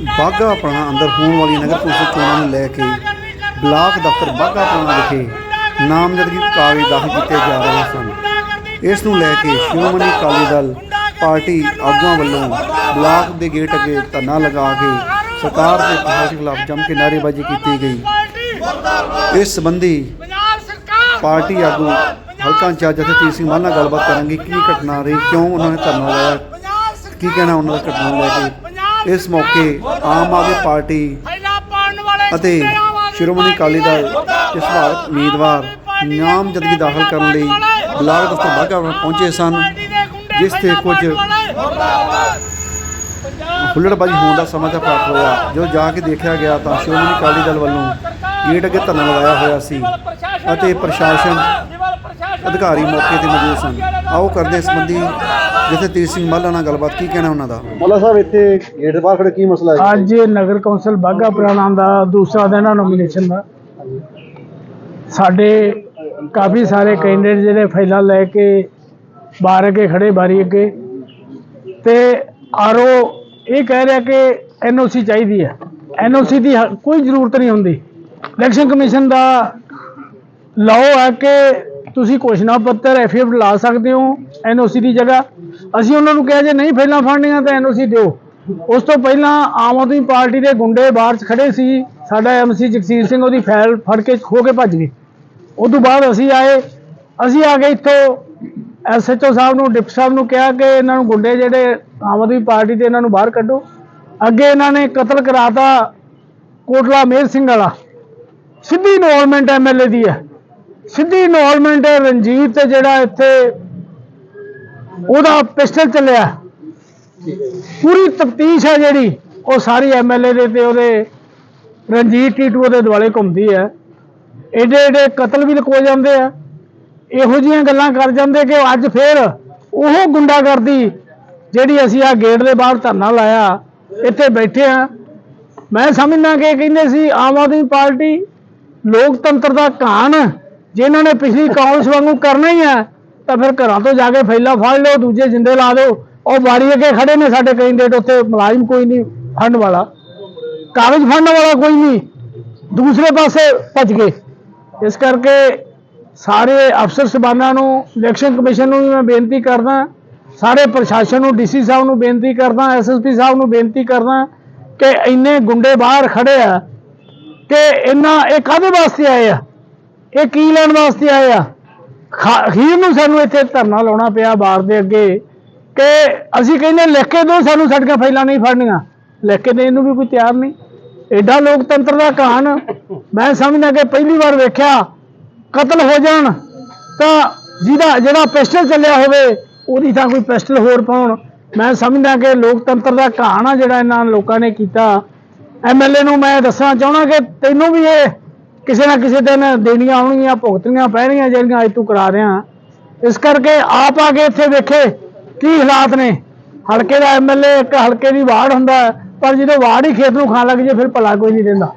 ਬਾਗਾ ਆਪਣਾ ਅੰਦਰ ਹੋਣ ਵਾਲੀ ਨਗਰ ਕੌਂਸਲ ਚੋਣਾਂ ਨੂੰ ਲੈ ਕੇ ਬਲਾਕ ਦਫ਼ਤਰ ਬਾਗਾ ਆਪਣਾ ਵਿਖੇ ਨਾਮਜ਼ਦਗੀ ਕਾਗਜ਼ ਦਾਖਲ ਕੀਤੇ ਜਾ ਰਹੇ ਸਨ। ਇਸ ਨੂੰ ਲੈ ਕੇ ਸ਼੍ਰੋਮਣੀ ਅਕਾਲੀ ਦਲ ਪਾਰਟੀ ਆਗੂਆਂ ਵੱਲੋਂ ਬਲਾਕ ਦੇ ਗੇਟ ਅੱਗੇ ਧਰਨਾ ਲਗਾ ਕੇ ਸਰਕਾਰ ਦੇ ਪ੍ਰਸ਼ਾਸਨ ਖਿਲਾਫ ਜੰਮ ਕੇ ਨਾਅਰੇਬਾਜ਼ੀ ਕੀਤੀ ਗਈ। ਇਸ ਸੰਬੰਧੀ ਪਾਰਟੀ ਆਗੂ ਹਲਕਾ ਇੰਚਾਰਜ ਜਥੇਦਾਰ ਸਿੰਘ ਮਾਨ ਨਾਲ ਗੱਲਬਾਤ ਕਰਾਂਗੇ। ਕੀ ਘਟਨਾ ਰਹੀ? ਕਿਉਂ ਉਹਨਾਂ ਨੇ ਧਰਨਾ ਲਾਇਆ? ਕੀ ਕਹਿਣਾ ਉਹਨਾਂ ਦਾ ਘਟਨਾ ਲੈ ਕੇ? ਇਸ ਮੌਕੇ ਆਮ ਆਦਮੀ ਪਾਰਟੀ ਅਤੇ ਸ਼੍ਰੋਮਣੀ ਅਕਾਲੀ ਦਲ ਦੇ ਸੁਭਾਵਿਕ ਉਮੀਦਵਾਰ ਨਾਮਜ਼ਦਗੀ ਦਾਖਲ ਕਰਨ ਲਈ ਬਲਾਕ ਦਫ਼ਤਰ ਵੱਲ ਪਹੁੰਚੇ ਸਨ ਜਿਸ ਤੇ ਕੁਝ ਹੁੱਲੜਬਾਜ਼ੀ ਹੋਣ ਦਾ ਸਮਾਚਾਰ ਪ੍ਰਾਪਤ ਹੋਇਆ। ਜਦੋਂ ਜਾ ਕੇ ਦੇਖਿਆ ਗਿਆ ਤਾਂ ਸ਼੍ਰੋਮਣੀ ਅਕਾਲੀ ਦਲ ਵੱਲੋਂ ਗੇਟ ਅੱਗੇ ਧਰਨਾ ਲਗਾਇਆ ਹੋਇਆ ਸੀ ਅਤੇ ਪ੍ਰਸ਼ਾਸਨ ਅਧਿਕਾਰੀ ਮੌਕੇ ਤੇ ਮੌਜੂਦ ਸਨ। ਆਓ ਕਰਦੇ ਇਸ ਸੰਬੰਧੀ ਜਿੱਥੇ ਤੀਰ ਸਿੰਘ ਮੱਲਾ ਨਾਲ ਗੱਲਬਾਤ ਕੀ ਕਹਿਣਾ ਉਹਨਾਂ ਦਾ? ਮੱਲਾ ਸਾਹਿਬ ਇੱਥੇ ਗੇਟ ਦੇ ਬਾਹਰ ਖੜੇ ਕੀ ਮਸਲਾ ਹੈ? ਅੱਜ ਨਗਰ ਕੌਂਸਲ ਬਾਘਾ ਪੁਰਾਣਾ ਦਾ ਦੂਸਰਾ ਦਿਨ ਹੈ ਨੋਮੀਨੇਸ਼ਨ ਦਾ। ਸਾਡੇ ਕਾਫੀ ਸਾਰੇ ਕੈਂਡੀਡੇਟ ਜਿਹੜੇ ਫਾਈਲਾਂ ਲੈ ਕੇ ਬਾਹਰ ਅੱਗੇ ਖੜੇ ਬਾਰੀ ਅੱਗੇ। ਤੇ ਆਰਓ ਇਹ ਕਹਿ ਰਿਹਾ ਕਿ ਐਨਓਸੀ ਚਾਹੀਦੀ ਹੈ। ਐਨਓਸੀ ਦੀ ਕੋਈ ਜ਼ਰੂਰਤ ਨਹੀਂ ਹੁੰਦੀ। ਇਲੈਕਸ਼ਨ ਕਮਿਸ਼ਨ ਦਾ ਲਾਓ ਹੈ ਕਿ ਤੁਸੀਂ ਘੋਸ਼ਣਾ ਪੱਤਰ ਐਫੀਐਫ ਲਾ ਸਕਦੇ ਹੋ, ਐਨਓਸੀ ਦੀ ਜਗ੍ਹਾ। ਅਸੀਂ ਉਹਨਾਂ ਨੂੰ ਕਿਹਾ ਜੇ ਨਹੀਂ ਫਾਈਲਾਂ ਫੜਨੀਆਂ ਤਾਂ ਐਨਓਸੀ ਦਿਓ। ਉਸ ਤੋਂ ਪਹਿਲਾਂ ਆਮ ਆਦਮੀ ਪਾਰਟੀ ਦੇ ਗੁੰਡੇ ਬਾਹਰ 'ਚ ਖੜੇ ਸੀ, ਸਾਡਾ ਐਮਸੀ ਜਗਸੀਰ ਸਿੰਘ ਉਹਦੀ ਫਾਈਲ ਫੜ ਕੇ ਖੋ ਕੇ ਭੱਜ ਗਏ। ਉਸ ਤੋਂ ਬਾਅਦ ਅਸੀਂ ਆਏ, ਅਸੀਂ ਆ ਕੇ ਇੱਥੋਂ। ਐਸਐਚਓ ਸਾਹਿਬ ਨੂੰ, ਡਿਪਟੀ ਸਾਹਿਬ ਨੂੰ ਕਿਹਾ ਕਿ ਇਹਨਾਂ ਨੂੰ ਗੁੰਡੇ ਜਿਹੜੇ ਆਮ ਆਦਮੀ ਪਾਰਟੀ ਦੇ ਇਹਨਾਂ ਨੂੰ ਬਾਹਰ ਕੱਢੋ। ਅੱਗੇ ਇਹਨਾਂ ਨੇ ਕਤਲ ਕਰਾਤਾ ਕੋਟਲਾ ਮੇਰ ਸਿੰਘ ਵਾਲਾ। ਸਿੱਧੀ ਇਨਵੋਲਵਮੈਂਟ ਐਮਐਲਏ ਦੀ ਹੈ। ਸਿੱਧੀ ਇਨਵੋਲਵਮੈਂਟ ਰਣਜੀਤ ਤੇ ਜਿਹੜਾ ਇੱਥੇ ਉਹਦਾ ਪਿਸਟਲ ਚੱਲਿਆ। ਪੂਰੀ ਤਫਤੀਸ਼ ਹੈ ਜਿਹੜੀ, ਉਹ ਸਾਰੀ ਐਮਐਲਏ ਦੇ ਤੇ ਉਹਦੇ ਰਣਜੀਤ ਟੀਟੂ ਉਹਦੇ ਦੁਆਲੇ ਘੁੰਮਦੀ ਹੈ। ਏਡੇ ਏਡੇ ਕਤਲ ਵੀ ਲੁਕੋ ਜਾਂਦੇ ਆ। ਇਹੋ ਜਿਹੀਆਂ ਗੱਲਾਂ ਕਰ ਜਾਂਦੇ ਕਿ ਅੱਜ ਫੇਰ ਉਹ ਗੁੰਡਾਗਰਦੀ ਜਿਹੜੀ ਅਸੀਂ ਆ ਗੇਟ ਦੇ ਬਾਹਰ ਧਰਨਾ ਲਾਇਆ, ਇੱਥੇ ਬੈਠੇ ਆ। ਮੈਂ ਸਮਝਦਾ ਕਿ ਕਹਿੰਦੇ ਸੀ ਆਮ ਆਦਮੀ ਪਾਰਟੀ ਲੋਕਤੰਤਰ ਦਾ ਘਾਣ ਜਿਨ੍ਹਾਂ ਨੇ ਪਿਛਲੀ ਕਾਂਗਰਸ ਵਾਂਗੂ ਕਰਨਾ ਹੀ ਹੈ ਤਾਂ ਫਿਰ ਘਰਾਂ ਤੋਂ ਜਾ ਕੇ ਫੈਲਾ ਫੜ ਲਿਓ, ਦੂਜੇ ਜਿੰਦੇ ਲਾ ਦਿਓ। ਉਹ ਬਾਰੀ ਅੱਗੇ ਖੜੇ ਨੇ ਸਾਡੇ ਕੈਂਡੀਡੇਟ ਉੱਥੇ ਮੁਲਾਜ਼ਮ ਕੋਈ ਨਹੀਂ ਫੰਡ ਵਾਲਾ। ਕਾਗਜ਼ ਫੰਡ ਵਾਲਾ ਕੋਈ ਨਹੀਂ। ਦੂਸਰੇ ਪਾਸੇ ਭੱਜ ਗਏ। ਇਸ ਕਰਕੇ ਸਾਰੇ ਅਫਸਰ ਸਬਾਨਾਂ ਨੂੰ ਇਲੈਕਸ਼ਨ ਕਮਿਸ਼ਨ ਨੂੰ ਵੀ ਮੈਂ ਬੇਨਤੀ ਕਰਦਾ, ਸਾਰੇ ਪ੍ਰਸ਼ਾਸਨ ਨੂੰ ਡੀਸੀ ਸਾਹਿਬ ਨੂੰ ਬੇਨਤੀ ਕਰਦਾ ਐਸਐਸਪੀ ਸਾਹਿਬ ਨੂੰ ਬੇਨਤੀ ਕਰਦਾ ਕਿ ਇੰਨੇ ਗੁੰਡੇ ਬਾਹਰ ਖੜੇ ਆ ਕਿ ਇਹਨਾਂ ਇਹ ਕਾਹਦੇ ਵਾਸਤੇ ਆਏ ਆ? ਇਹ ਕੀ ਲੈਣ ਵਾਸਤੇ ਆਏ ਆ? ਖਾ- ਅਖੀਰ ਨੂੰ ਸਾਨੂੰ ਇੱਥੇ ਧਰਨਾ ਲਾਉਣਾ ਪਿਆ ਬਾਰ ਦੇ ਅੱਗੇ ਕਿ ਅਸੀਂ ਕਹਿੰਦੇ ਲਿਖ ਕੇ ਦਿਓ, ਸਾਨੂੰ ਸਾਡੀਆਂ ਫਾਈਲਾਂ ਨਹੀਂ ਫੜਨੀਆਂ। ਲਿਖ ਕੇ ਦੇਣ ਨੂੰ ਵੀ ਕੋਈ ਤਿਆਰ ਨਹੀਂ। ਐਡਾ ਲੋਕਤੰਤਰ ਦਾ ਕਹਾਣ ਮੈਂ ਸਮਝਦਾ ਕਿ ਪਹਿਲੀ ਵਾਰ ਵੇਖਿਆ, ਕਤਲ ਹੋ ਜਾਣ ਤਾਂ ਜਿਹਦਾ, ਜਿਹੜਾ ਪਿਸਟਲ ਚੱਲਿਆ ਹੋਵੇ, ਉਹਦੀ ਤਾਂ ਕੋਈ ਪਿਸਟਲ ਹੋਰ ਪਾਉਣ। ਮੈਂ ਸਮਝਦਾ ਕਿ ਲੋਕਤੰਤਰ ਦਾ ਕਹਾਣ ਆ ਜਿਹੜਾ ਇਹਨਾਂ ਲੋਕਾਂ ਨੇ ਕੀਤਾ। ਐਮਐਲਏ ਨੂੰ ਮੈਂ ਦੱਸਣਾ ਚਾਹਣਾ ਕਿ ਤੈਨੂੰ ਵੀ ਇਹ ਕਿਸੇ ਨਾ ਕਿਸੇ ਦਿਨ ਦੇਣੀਆਂ ਆਉਣਗੀਆਂ, ਭੁਗਤਣੀਆਂ ਪੈਣਗੀਆਂ ਜਿਹੜੀਆਂ ਅੱਜ ਤੂੰ ਕਰਾ ਰਿਹਾ। ਇਸ ਕਰਕੇ ਆਪ ਆ ਕੇ ਇੱਥੇ ਵੇਖੇ ਕੀ ਹਾਲਾਤ ਨੇ। ਹਲਕੇ ਦਾ ਐਮਐਲਏ ਇੱਕ ਹਲਕੇ ਦੀ ਵਾਰਡ ਹੁੰਦਾ ਪਰ ਜਦੋਂ ਵਾਰਡ ਹੀ ਖੇਤ ਨੂੰ ਖਾਣ ਲੱਗ ਜੇ ਫਿਰ ਭਲਾ ਕੋਈ ਨਹੀਂ ਰਹਿੰਦਾ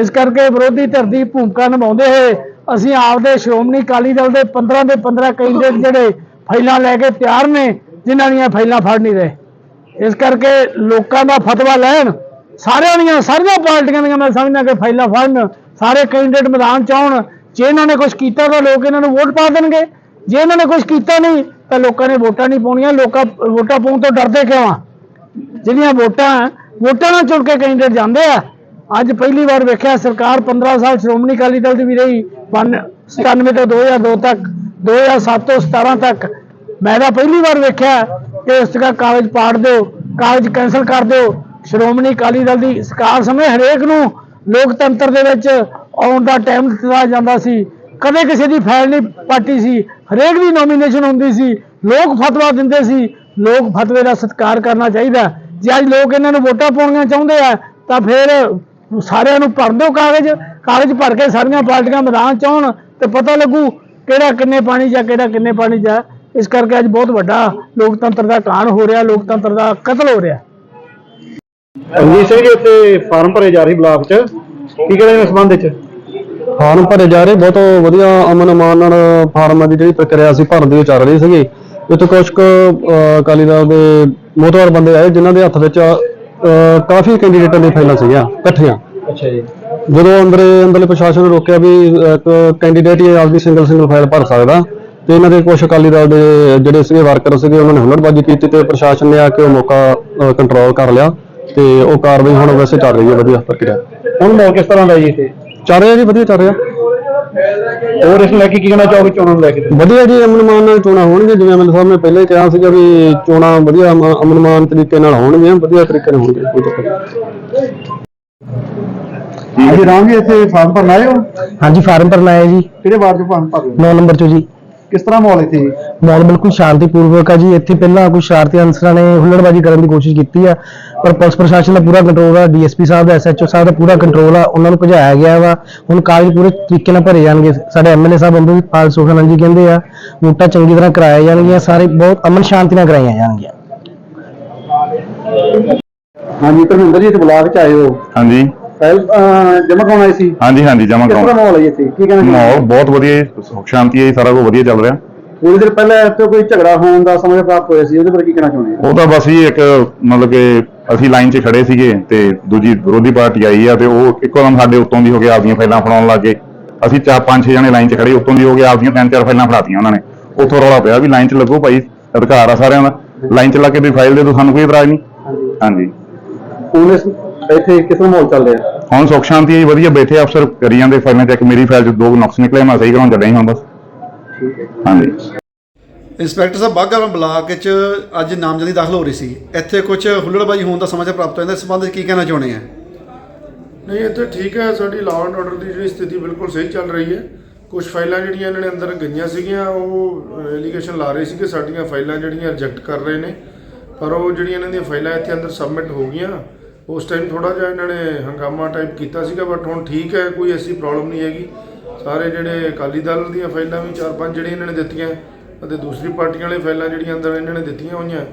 ਇਸ ਕਰਕੇ ਵਿਰੋਧੀ ਧਿਰ ਦੀ ਭੂਮਿਕਾ ਨਿਭਾਉਂਦੇ ਹੋਏ ਅਸੀਂ ਆਪਦੇ ਸ਼੍ਰੋਮਣੀ ਅਕਾਲੀ ਦਲ ਦੇ 15 ਦੇ 15 ਕੈਂਡੀਡੇਟ ਜਿਹੜੇ ਫਾਈਲਾਂ ਲੈ ਕੇ ਤਿਆਰ ਨੇ, ਜਿਨ੍ਹਾਂ ਦੀਆਂ ਫਾਈਲਾਂ ਫੜ ਨਹੀਂ ਰਹੇ। ਇਸ ਕਰਕੇ ਲੋਕਾਂ ਦਾ ਫਤਵਾ ਲੈਣ, ਸਾਰਿਆਂ ਦੀਆਂ, ਸਾਰੀਆਂ ਪਾਰਟੀਆਂ ਦੀਆਂ ਮੈਂ ਸਮਝਦਾ ਕਿ ਫਾਈਲਾਂ ਫੜਨ ਸਾਰੇ ਕੈਂਡੀਡੇਟ ਮੈਦਾਨ ਚ ਆਉਣ, ਜੇ ਇਹਨਾਂ ਨੇ ਕੁਝ ਕੀਤਾ ਤਾਂ ਲੋਕ ਇਹਨਾਂ ਨੂੰ ਵੋਟ ਪਾ ਦੇਣਗੇ। ਜੇ ਇਹਨਾਂ ਨੇ ਕੁਝ ਕੀਤਾ ਨਹੀਂ, ਤਾਂ ਲੋਕਾਂ ਨੇ ਵੋਟਾਂ ਨਹੀਂ ਪਾਉਣੀਆਂ, ਲੋਕਾਂ ਵੋਟਾਂ ਪਾਉਣ ਤੋਂ ਡਰਦੇ ਕਿਉਂ ਆ? ਜਿਹੜੀਆਂ ਵੋਟਾਂ ਵੋਟਾਂ ਨਾਲ ਚੁਣ ਕੇ ਕੈਂਡੀਡੇਟ ਜਾਂਦੇ ਆ। ਅੱਜ ਪਹਿਲੀ ਵਾਰ ਵੇਖਿਆ ਸਰਕਾਰ 15 ਸਾਲ ਸ਼੍ਰੋਮਣੀ ਅਕਾਲੀ ਦਲ ਦੀ ਵੀ ਰਹੀ 97 ਤੋਂ 2002 ਤੱਕ 2007 ਤੋਂ 17 ਤੱਕ। ਮੈਂ ਤਾਂ ਪਹਿਲੀ ਵਾਰ ਵੇਖਿਆ ਕਿ ਇਸ ਦਾ ਕਾਗਜ਼ ਪਾੜ ਦਿਓ, ਕਾਗਜ਼ ਕੈਂਸਲ ਕਰ ਦਿਓ। ਸ਼੍ਰੋਮਣੀ ਅਕਾਲੀ ਦਲ ਦੀ ਸਰਕਾਰ ਸਮੇਂ ਹਰੇਕ ਨੂੰ ਲੋਕਤੰਤਰ ਦੇ ਵਿੱਚ ਆਉਣ ਦਾ ਟਾਈਮ ਦਿੱਤਾ ਜਾਂਦਾ ਸੀ। ਕਦੇ ਕਿਸੇ ਦੀ ਫਾਈਲ ਨਹੀਂ ਪਾਟੀ ਸੀ। ਹਰੇਕ ਦੀ ਨੋਮੀਨੇਸ਼ਨ ਹੁੰਦੀ ਸੀ। ਲੋਕ ਫਤਵਾ ਦਿੰਦੇ ਸੀ। ਲੋਕ ਫਤਵੇ ਦਾ ਸਤਿਕਾਰ ਕਰਨਾ ਚਾਹੀਦਾ। ਜੇ ਅੱਜ ਲੋਕ ਇਹਨਾਂ ਨੂੰ ਵੋਟਾਂ ਪਾਉਣੀਆਂ ਚਾਹੁੰਦੇ ਆ, ਤਾਂ ਫਿਰ ਸਾਰਿਆਂ ਨੂੰ ਭਰ ਦਿਓ ਕਾਗਜ਼। ਕਾਗਜ਼ ਭਰ ਕੇ ਸਾਰੀਆਂ ਪਾਰਟੀਆਂ ਮੈਦਾਨ ਚ ਆਉਣ ਤੇ ਪਤਾ ਲੱਗੂ ਕਿਹੜਾ ਕਿੰਨੇ ਪਾਣੀ ਜਾਂ ਕਿਹੜਾ ਕਿੰਨੇ ਪਾਣੀ ਜਾ ਇਸ ਕਰਕੇ ਅੱਜ ਬਹੁਤ ਵੱਡਾ ਲੋਕਤੰਤਰ ਦਾ ਕਾਣ ਹੋ ਰਿਹਾ। ਲੋਕਤੰਤਰ ਦਾ ਕਤਲ ਹੋ ਰਿਹਾ। ਰਣਜੀਤ ਸਿੰਘ ਜੀ ਇੱਥੇ ਫਾਰਮ ਭਰੇ ਜਾ ਰਹੀ ਬਲਾਕ 'ਚ। ਕੀ ਕਹਿੰਦੇ ਨੇ ਇਸ ਸੰਬੰਧ ਵਿੱਚ? ਫਾਰਮ ਭਰੇ ਜਾ ਰਹੇ ਬਹੁਤ ਵਧੀਆ ਅਮਨ ਅਮਾਨ ਨਾਲ ਫਾਰਮਾਂ ਦੀ ਜਿਹੜੀ ਪ੍ਰਕਿਰਿਆ ਸੀ ਭਰਨ ਦੀ ਉਹ ਚੱਲ ਰਹੀ ਸੀਗੀ। ਇੱਥੇ ਕੁਝ ਕੁ ਅਕਾਲੀ ਦਲ ਦੇ ਮੋਹਤਵਾਰ ਬੰਦੇ ਆਏ ਜਿਨ੍ਹਾਂ ਦੇ ਹੱਥ ਵਿੱਚ ਅਹ, ਕਾਫੀ ਕੈਂਡੀਡੇਟਾਂ ਦੀਆਂ ਫਾਈਲਾਂ ਸੀਗੀਆਂ ਇਕੱਠੀਆਂ। ਅੱਛਾ ਜੀ। ਜਦੋਂ ਅੰਦਰੇ ਅੰਦਰਲੇ ਪ੍ਰਸ਼ਾਸਨ ਨੇ ਰੋਕਿਆ ਵੀ ਇੱਕ ਕੈਂਡੀਡੇਟ ਹੀ ਆਪਦੀ ਸਿੰਗਲ ਸਿੰਗਲ ਫਾਈਲ ਭਰ ਸਕਦਾ ਤੇ ਇਹਨਾਂ ਦੇ ਕੁਝ ਅਕਾਲੀ ਦਲ ਦੇ ਜਿਹੜੇ ਸੀਗੇ ਵਰਕਰ ਸੀਗੇ ਉਹਨਾਂ ਨੇ ਹੁਲੜਬਾਜ਼ੀ ਕੀਤੀ ਤੇ ਪ੍ਰਸ਼ਾਸਨ ਨੇ ਆ ਕੇ ਉਹ ਮੌਕਾ ਕੰਟਰੋਲ ਕਰ ਲਿਆ। ਤੇ ਉਹ ਕਾਰਵਾਈ ਹੁਣ ਵੈਸੇ ਚੱਲ ਰਹੀ ਹੈ ਵਧੀਆ ਪ੍ਰਕਿਰਿਆ। ਹੁਣ ਮਾਹੌਲ ਕਿਸ ਤਰ੍ਹਾਂ ਦਾ ਜੀ ਇੱਥੇ? ਚੱਲ ਰਿਹਾ ਜੀ ਵਧੀਆ ਚੱਲ ਰਿਹਾ। ਹੋਰ ਇਸ ਨੂੰ ਲੈ ਕੇ ਕੀ ਕਹਿਣਾ ਚਾਹੋਗੇ ਚੋਣਾਂ ਨੂੰ ਲੈ ਕੇ? ਵਧੀਆ ਜੀ ਅਮਨ ਮਾਨ ਨਾਲ ਚੋਣਾਂ ਹੋਣਗੀਆਂ ਜਿਵੇਂ ਅਮਨ ਸਾਹਿਬ ਨੇ ਪਹਿਲਾਂ ਹੀ ਕਿਹਾ ਸੀਗਾ ਵੀ ਚੋਣਾਂ ਵਧੀਆ ਅਮ- ਅਮਨ ਮਾਨ ਤਰੀਕੇ ਨਾਲ ਹੋਣਗੀਆਂ ਵਧੀਆ ਤਰੀਕੇ ਨਾਲ ਹੋਣਗੀਆਂ ਕੋਈ ਚੱਕਰ ਨਹੀਂ। ਹਾਂਜੀ ਰਾਮ ਜੀ ਇੱਥੇ ਫਾਰਮ ਭਰਨ ਆਏ ਹੋ? ਹਾਂਜੀ ਫਾਰਮ ਭਰਨਾ ਹੈ ਜੀ। ਕਿਹੜੇ ਵਾਰਡ 'ਚ ਫਾਰਮ ਭਰ ਰਹੇ ਹੋ? 9 ਨੰਬਰ ਚੋਂ ਜੀ। ਕਿਸ ਤਰ੍ਹਾਂ ਮਾਹੌਲ ਇੱਥੇ? ਮਾਹੌਲ ਬਿਲਕੁਲ ਸ਼ਾਂਤੀਪੂਰਵਕ ਹੈ ਜੀ। ਇੱਥੇ ਪਹਿਲਾਂ ਕੁਝ ਸ਼ਰਾਰਤੀ ਅਨਸਰਾਂ ਨੇ ਹੁੱਲੜਬਾਜ਼ੀ ਕਰਨ ਦੀ ਕੋਸ਼ਿਸ਼ ਕੀਤੀ ਆ ਪਰ ਪੁਲਿਸ ਪ੍ਰਸ਼ਾਸਨ ਦਾ ਪੂਰਾ ਕੰਟਰੋਲ ਆ ਡੀਐਸਪੀ ਸਾਹਿਬ ਦਾ ਐਸਐਚਓ ਸਾਹਿਬ ਦਾ ਪੂਰਾ ਕੰਟਰੋਲ ਆ ਉਹਨਾਂ ਨੂੰ ਭਜਾਇਆ ਗਿਆ ਵਾ। ਹੁਣ ਕਾਗਜ਼ ਪੂਰੇ ਤਰੀਕੇ ਨਾਲ ਭਰੇ ਜਾਣਗੇ। ਸਾਡੇ ਐਮਐਲਏ ਸਾਹਿਬ ਅੰਬਰਪਾਲ ਸੁਖਾਨੰਦ ਜੀ ਕਹਿੰਦੇ ਆ ਵੋਟਾਂ ਚੰਗੀ ਤਰ੍ਹਾਂ ਕਰਾਇਆ ਜਾਣਗੀਆਂ ਸਾਰੇ ਬਹੁਤ ਅਮਨ ਸ਼ਾਂਤੀ ਨਾਲ ਕਰਾਈਆਂ ਜਾਣਗੀਆਂ। ਹਾਂਜੀ ਧਰਮਿੰਦਰ ਜੀ ਇੱਥੇ ਬਲਾਕ 'ਚ ਆਏ ਹੋ। ਹਾਂਜੀ। ਫਾਈਲ ਜਮ੍ਹਾਂ ਕਰਾਉਣ ਆਏ ਸੀ ਕਿਸ ਹਾਂਜੀ ਹਾਂਜੀ ਜਮਾ ਤਰ੍ਹਾਂ ਕਰਾਉਂ ਮਾਹੌਲ ਹੈ ਜੀ ਇੱਥੇ ਕੀ ਕਹਿਣਾ ਮਾਹੌਲ ਚਾਹੋਗੇ ਬਹੁਤ ਵਧੀਆ ਜੀ ਸੁੱਖ ਸ਼ਾਂਤੀ ਹੈ ਜੀ ਸਾਰਾ ਕੁਝ ਵਧੀਆ ਚੱਲ ਰਿਹਾ। ਥੋੜੀ ਦੇਰ ਪਹਿਲਾਂ ਇੱਥੇ ਕੋਈ ਝਗੜਾ ਹੋਣ ਦਾ ਸਮਾਂ ਪ੍ਰਾਪਤ ਹੋਇਆ ਸੀ ਉਹਦੇ ਬਾਰੇ ਕੀ ਕਹਿਣਾ ਚਾਹੁੰਦੇ ਹੋ? ਉਹ ਤਾਂ ਬਸ ਹੀ ਇੱਕ ਮਤਲਬ ਕਿ ਅਸੀਂ ਲਾਈਨ 'ਚ ਖੜੇ ਸੀਗੇ ਤੇ ਦੂਜੀ ਵਿਰੋਧੀ ਪਾਰਟੀ ਆਈ ਆ ਤੇ ਉਹ ਇੱਕੋਦਮ ਸਾਡੇ ਉੱਤੋਂ ਦੀ ਹੋ ਕੇ ਆਪਦੀਆਂ ਫਾਈਲਾਂ ਫੜਾਉਣ ਲੱਗੇ ਅਸੀਂ ਚਾਰ ਪੰਜ ਛੇ ਜਣੇ ਲਾਈਨ 'ਚ ਖੜੇ ਉੱਤੋਂ ਦੀ ਹੋ ਕੇ ਆਪਦੀਆਂ ਤਿੰਨ ਚਾਰ ਫਾਈਲਾਂ ਫੜਾਤੀਆਂ ਉਹਨਾਂ ਨੇ। ਉੱਥੋਂ ਰੌਲਾ ਪਿਆ ਵੀ ਲਾਈਨ 'ਚ ਲੱਗੋ ਭਾਈ ਅਧਿਕਾਰ ਆ ਸਾਰਿਆਂ ਦਾ। ਲਾਈਨ 'ਚ ਲਾ ਕੇ ਤੁਸੀਂ ਫਾਈਲ ਦੇ ਦਿਓ ਸਾਨੂੰ ਕੋਈ ਇਤਰਾਜ਼ ਨਹੀਂ। ਹਾਂਜੀ। ਇਸ ਇੱਥੇ ਕਿਸ ਤਰ੍ਹਾਂ ਮਾਹੌਲ ਚੱਲ ਰਿਹਾ? ਹੁਣ ਸੁੱਖ ਸ਼ਾਂਤੀ ਹੈ ਜੀ, ਵਧੀਆ ਬੈਠੇ ਅਫਸਰ ਕਰੀ ਜਾਂਦੇ ਫਾਈਲਾਂ ਚੈੱਕ ਮੇਰੀ ਫਾਈਲ 'ਚ ਦੋ ਨੁਕਸ ਨਿਕਲੇ ਮੈਂ ਸਹੀ ਕਰਾਉਣ ਚੱਲਿਆ ਸੀ ਹੁਣ ਬਸ। ਹਾਂਜੀ। ਇੰਸਪੈਕਟਰ ਸਾਹਿਬ ਬਾਘਾ ਬਲਾਕ ਵਿੱਚ ਅੱਜ ਨਾਮਜ਼ਦਗੀ ਦਾਖਲ ਹੋ ਰਹੀ ਸੀ। ਇੱਥੇ ਕੁਝ ਹੁੱਲੜਬਾਜ਼ੀ ਹੋਣ ਦਾ ਸਮਾਚਾਰ ਪ੍ਰਾਪਤ ਹੋਇਆ ਇਸ ਸੰਬੰਧ ਵਿੱਚ ਕੀ ਕਹਿਣਾ ਚਾਹੁੰਦੇ ਆ? ਨਹੀਂ ਇੱਥੇ ਠੀਕ ਹੈ ਸਾਡੀ ਲਾਅ ਐਂਡ ਆਰਡਰ ਦੀ ਜਿਹੜੀ ਸਥਿਤੀ ਬਿਲਕੁਲ ਸਹੀ ਚੱਲ ਰਹੀ ਹੈ। ਕੁਝ ਫਾਈਲਾਂ ਜਿਹੜੀਆਂ ਇਹਨਾਂ ਨੇ ਅੰਦਰ ਗਈਆਂ ਸੀਗੀਆਂ ਉਹ ਐਲੀਗੇਸ਼ਨ ਲਾ ਰਹੇ ਸੀ ਕਿ ਸਾਡੀਆਂ ਫਾਈਲਾਂ ਜਿਹੜੀਆਂ ਰਿਜੈਕਟ ਕਰ ਰਹੇ ਨੇ। ਪਰ ਉਹ ਜਿਹੜੀਆਂ ਇਹਨਾਂ ਦੀਆਂ ਫਾਈਲਾਂ ਇੱਥੇ ਅੰਦਰ ਸਬਮਿਟ ਹੋ ਗਈਆਂ ਉਸ ਟਾਈਮ ਥੋੜਾ ਜਿਹਾ ਇਹਨਾਂ ਨੇ ਹੰਗਾਮਾ ਟਾਈਪ ਕੀਤਾ ਸੀਗਾ ਬਟ ਹੁਣ ਠੀਕ ਹੈ ਕੋਈ ਐਸੀ ਪ੍ਰੋਬਲਮ ਨਹੀਂ ਹੈਗੀ। ਸਾਰੇ ਜਿਹੜੇ ਅਕਾਲੀ ਦਲ ਦੀਆਂ ਫਾਈਲਾਂ ਵੀ ਚਾਰ ਪੰਜ ਜਿਹੜੀਆਂ ਇਹਨਾਂ ਨੇ ਦਿੱਤੀਆਂ ਅਤੇ ਦੂਸਰੀ ਪਾਰਟੀਆਂ ਵਾਲੇ ਫਾਈਲਾਂ ਜਿਹੜੀਆਂ ਅੰਦਰ ਇਹਨਾਂ ਨੇ ਦਿੱਤੀਆਂ ਹੋਈਆਂ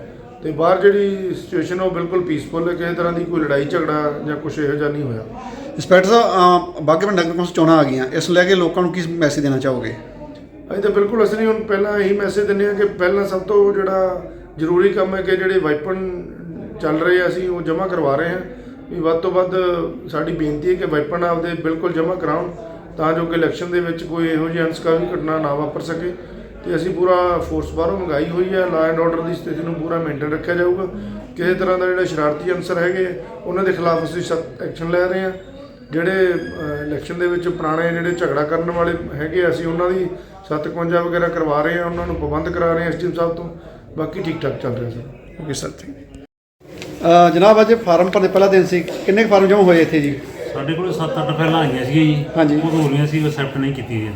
ਤੇ ਬਾਹਰ ਜਿਹੜੀ ਸਿਚੁਏਸ਼ਨ ਉਹ ਬਿਲਕੁਲ ਪੀਸਫੁਲ ਹੈ ਕਿਸੇ ਤਰ੍ਹਾਂ ਦੀ ਕੋਈ ਲੜਾਈ ਝਗੜਾ ਜਾਂ ਕੁਝ ਇਹੋ ਜਿਹਾ ਨਹੀਂ ਹੋਇਆ। ਇੰਸਪੈਕਟਰ ਸਾਹਿਬ ਬਾਘਾ ਪਿੰਡ ਨਗਰ ਕੌਂਸਲ ਚੋਣਾਂ ਆ ਗਈਆਂ ਇਸ ਲੈ ਕੇ ਲੋਕਾਂ ਨੂੰ ਕੀ ਮੈਸੇਜ ਦੇਣਾ ਚਾਹੋਗੇ? ਅਸੀਂ ਤਾਂ ਬਿਲਕੁਲ ਅਸੀਂ ਹੁਣ ਪਹਿਲਾਂ ਇਹੀ ਮੈਸੇਜ ਦਿੰਦੇ ਹਾਂ ਕਿ ਪਹਿਲਾਂ ਸਭ ਤੋਂ ਜਿਹੜਾ ਜ਼ਰੂਰੀ ਕੰਮ ਹੈ ਕਿ ਜਿਹੜੇ ਵਾਈਪਨ ਚੱਲ ਰਹੇ ਆ, ਅਸੀਂ ਉਹ ਜਮ੍ਹਾਂ ਕਰਵਾ ਰਹੇ ਹਾਂ। ਵੀ ਵੱਧ ਤੋਂ ਵੱਧ ਸਾਡੀ ਬੇਨਤੀ ਹੈ ਕਿ ਵਾਈਪਨ ਆਪਦੇ ਬਿਲਕੁਲ ਜਮ੍ਹਾਂ ਕਰਾਉਣ, ਤਾਂ ਜੋ ਕਿ ਇਲੈਕਸ਼ਨ ਦੇ ਵਿੱਚ ਕੋਈ ਇਹੋ ਜਿਹੀ ਅਨਸਕਾਮੀ ਘਟਨਾ ਨਾ ਵਾਪਰ ਸਕੇ। ਤੇ ਅਸੀਂ ਪੂਰਾ ਫੋਰਸ ਬਾਹਰੋਂ ਮੰਗਾਈ ਹੋਈ ਹੈ ਲਾ ਐਂਡ ਆਰਡਰ ਦੀ ਸਥਿਤੀ ਨੂੰ ਪੂਰਾ ਮੇਨਟੇਨ ਰੱਖਿਆ ਜਾਊਗਾ। ਕਿਸੇ ਤਰ੍ਹਾਂ ਦਾ ਜਿਹੜਾ ਸ਼ਰਾਰਤੀ ਅਨਸਰ ਹੈਗੇ, ਉਹਨਾਂ ਦੇ ਖਿਲਾਫ ਅਸੀਂ ਸਖਤ ਐਕਸ਼ਨ ਲੈ ਰਹੇ ਹਾਂ। ਜਿਹੜੇ ਇਲੈਕਸ਼ਨ ਦੇ ਵਿੱਚ ਪੁਰਾਣੇ ਜਿਹੜੇ ਝਗੜਾ ਕਰਨ ਵਾਲੇ ਹੈਗੇ ਅਸੀਂ ਉਹਨਾਂ ਦੀ 751 ਵਗੈਰਾ ਕਰਵਾ ਰਹੇ ਹਾਂ, ਉਹਨਾਂ ਨੂੰ ਪਾਬੰਦ ਕਰਾ ਰਹੇ ਹਾਂ ਐਸਡੀਐਮ ਸਾਹਿਬ ਤੋਂ। ਬਾਕੀ ਠੀਕ ਠਾਕ ਚੱਲ ਰਿਹਾ sir. Okay sir thank you ਜਨਾਬ ਅੱਜ ਫਾਰਮ ਭਰਨੇ ਪਹਿਲਾ ਦਿਨ ਸੀ। ਕਿੰਨੇ ਕੁ ਫਾਰਮ ਜਮ੍ਹਾਂ ਹੋਏ ਇੱਥੇ ਜੀ? ਸਾਡੇ ਕੋਲ 7-8 ਫਾਈਲਾਂ ਆਈਆਂ ਸੀ ਜੀ। ਹਾਂਜੀ। ਉਹ ਹੋ ਰਹੀਆਂ ਸੀ ਐਕਸੈਪਟ ਨਹੀਂ ਕੀਤੀ ਜੀ।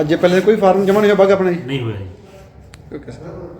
ਅੱਜ ਪਹਿਲੇ ਕੋਈ ਫਾਰਮ ਜਮ੍ਹਾਂ ਨਹੀਂ ਹੋਇਆ ਬਾਘਾ ਆਪਣਾ? ਨਹੀਂ ਹੋਇਆ ਜੀ। ਓਕੇ ਸਰ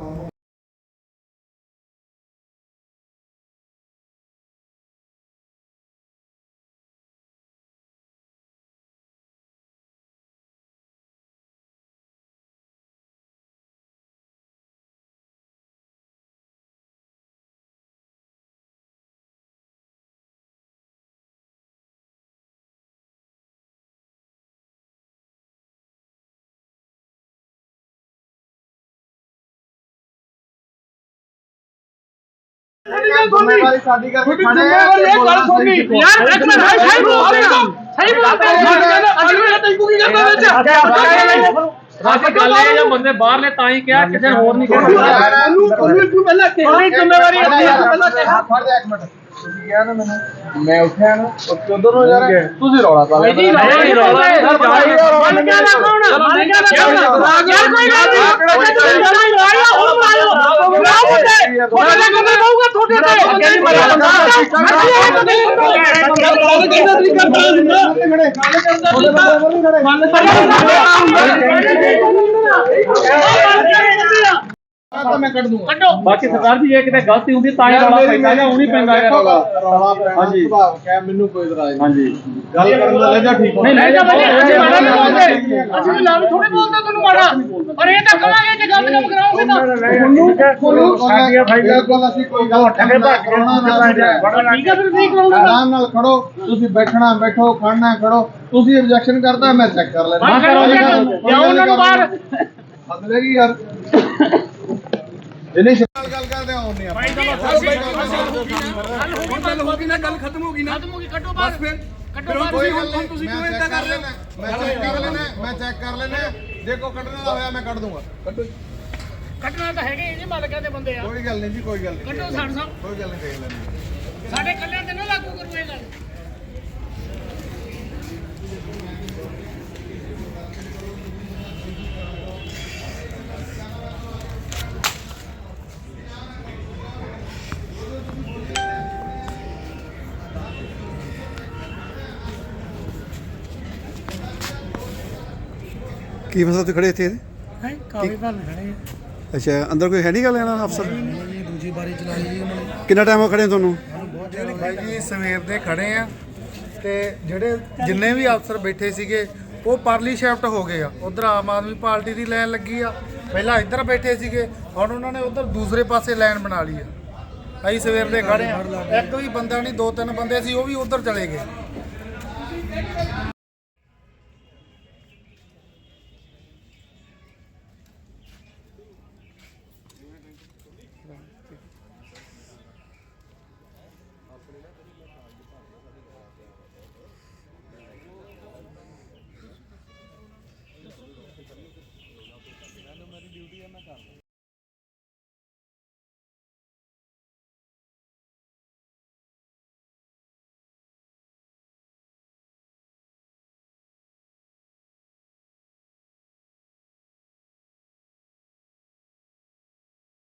ਉਹਨੂੰ ਉਹਨੂੰ ਤੂੰ ਪਹਿਲਾਂ ਕਿਹਾ ਕੋਈ ਜ਼ਿੰਮੇਵਾਰੀ ਆਪਣੀ ਪਹਿਲਾਂ ਕਿਹਾ ਫੜ ਜਾ ਇੱਕ ਮਿੰਟ ਤੁਸੀਂ ਕਿਹਾ ਨਾ ਮੈਨੂੰ ਮੈਂ ਉੱਠਿਆ ਨਾ ਉਧਰ ਨੂੰ ਯਾਰ ਤੁਸੀਂ ਰੌਲਾ ਪਾ ਲਿਆ ਨਹੀਂ ਰੌਲਾ ਨਹੀਂ ਮੰਨ ਗਿਆ ਨਾ ਕੌਣ ਮੰਨ ਗਿਆ ਨਾ ਕੌਣ ਯਾਰ ਕੋਈ ਗੱਲ ਨਹੀਂ ਤੁਸੀਂ ਲੜਾਈ ਲਾਇਆ ਹੁਣ ਮਾਰੋ ਨਾ ਮੁੰਡੇ ਤੁਹਾਡੇ ਕੋਲ ਕਹੂਗਾ ਤੁਹਾਡੇ ਤੇ ਅੱਗੇ ਨਹੀਂ ਮਾਰਿਆ ਬਾਕੀ ਸਰਕਾਰ ਦੀ ਜੇ ਕਿਤੇ ਗਲਤੀ ਹੁੰਦੀ ਤਾਂ ਹੀ ਰੌਲਾ ਪੈਂਦਾ ਜਾਂ ਨਹੀਂ ਪੈਂਦਾ ਯਾਰ ਹਾਂਜੀ ਕਹਿ ਮੈਨੂੰ ਕੋਈ ਇਤਰਾਜ਼ ਹਾਂਜੀ ਗੱਲ ਕਰਨ ਦਾ ਲਹਿਜਾ ਠੀਕ ਨਹੀਂ ਜਾ ਅਸੀਂ ਵੀ ਲਾਭ ਥੋੜੇ ਬੋਲਦੇ ਤੁਹਾਨੂੰ ਮਾੜਾ ਪਰ ਇਹ ਤਾਂ ਕਹਾਂਗੇ ਜੇ ਗਲਤ ਕੰਮ ਕਰਾਓਗੇ ਤਾਂ ਤੁਹਾਨੂੰ ਸਾਡੀਆਂ ਬਿਲਕੁਲ ਅਸੀਂ ਕੋਈ ਗੱਲ ਠੱਗੇ ਭੱਜ ਠੀਕ ਹੈ ਫਿਰ ਠੀਕ ਕਰਾਉਂਗਾ ਆਰਾਮ ਨਾਲ ਖੜੋ ਤੁਸੀਂ ਬੈਠਣਾ ਬੈਠੋ ਖੜਨਾ ਖੜੋ ਤੁਸੀਂ ਆਬਜੈਕਸ਼ਨ ਕਰਦਾ ਮੈਂ ਚੈੱਕ ਕਰ ਲੈਣਾ ਹਾਂ ਜਾਓ ਉਹਨਾਂ ਨੂੰ ਬਾਹਰ ਹੱਦ ਲੱਗੀ ਯਾਰ ਗੱਲ ਹੋ ਗਈ ਨਾ ਗੱਲ ਖਤਮ ਹੋ ਗਈ ਨਾ। ਖਤਮ ਹੋ ਗਈ ਕੱਟੋ ਬਸ ਫਿਰ। ਕੱਟੋ ਕੋਈ ਗੱਲ ਨਹੀਂ। ਤੁਸੀਂ ਕਿਉਂ ਇੰਦਾ ਕਰ ਰਹੇ ਹੋ। ਮੈਂ ਚੈੱਕ ਕਰ ਲੈਣਾ ਮੈਂ ਚੈੱਕ ਕਰ ਲੈਣਾ ਕੱਢਣ ਹੋਇਆ ਮੈਂ ਕੱਢ ਦੂੰਗਾ। ਕੱਢੋ ਜੀ। ਕੱਟਣਾ ਤਾਂ ਹੈਗੇ ਜੀ ਮਾਲਕਾਂ ਦੇ ਬੰਦੇ ਆ। ਕੋਈ ਗੱਲ ਨਹੀਂ ਜੀ ਕੋਈ ਗੱਲ ਨਹੀਂ। ਕੱਟੋ ਸਾਡ ਸਾਹਿਬ ਕੋਈ ਗੱਲ ਨਹੀਂ ਦੇਖ ਲੈਂਦੇ ਸਾਡੇ ਕੱਲਿਆਂ ਤੇ ਨਾ ਕੀ ਮਸਲਾ ਤੁਸੀਂ ਖੜੇ ਇੱਥੇ ਹੈ ਕਾਫੀ ਭਾਲ ਖੜੇ ਅੱਛਾ ਅੰਦਰ ਕੋਈ ਹੈ ਨਹੀਂ ਗੱਲ ਲੈਣਾ ਅਫਸਰ ਦੂਜੀ ਵਾਰੀ ਚਲਾਈ ਜੀ ਉਹਨਾਂ ਨੇ। ਕਿੰਨਾ ਟਾਈਮ ਹੋ ਖੜੇ ਤੁਹਾਨੂੰ? ਭਾਈ ਜੀ ਸਵੇਰ ਦੇ ਖੜੇ ਆ ਤੇ ਜਿਹੜੇ ਜਿੰਨੇ ਵੀ ਅਫਸਰ ਬੈਠੇ ਸੀਗੇ ਉਹ ਪਰਲੀ ਸ਼ਿਫਟ ਹੋ ਗਏ ਆ। ਉਧਰ ਆਮ ਆਦਮੀ ਪਾਰਟੀ ਦੀ ਲਾਈਨ ਲੱਗੀ ਆ। ਪਹਿਲਾਂ ਇੱਧਰ ਬੈਠੇ ਸੀਗੇ ਹੁਣ ਉਹਨਾਂ ਨੇ ਉਧਰ ਦੂਸਰੇ ਪਾਸੇ ਲਾਈਨ ਬਣਾ ਲਈ ਆ। ਅਸੀਂ ਸਵੇਰ ਦੇ ਖੜੇ ਆ। ਇੱਕ ਵੀ ਬੰਦਾ ਨਹੀਂ ਦੋ ਤਿੰਨ ਬੰਦੇ ਸੀ ਉਹ ਵੀ ਉਧਰ ਚਲੇ ਗਏ।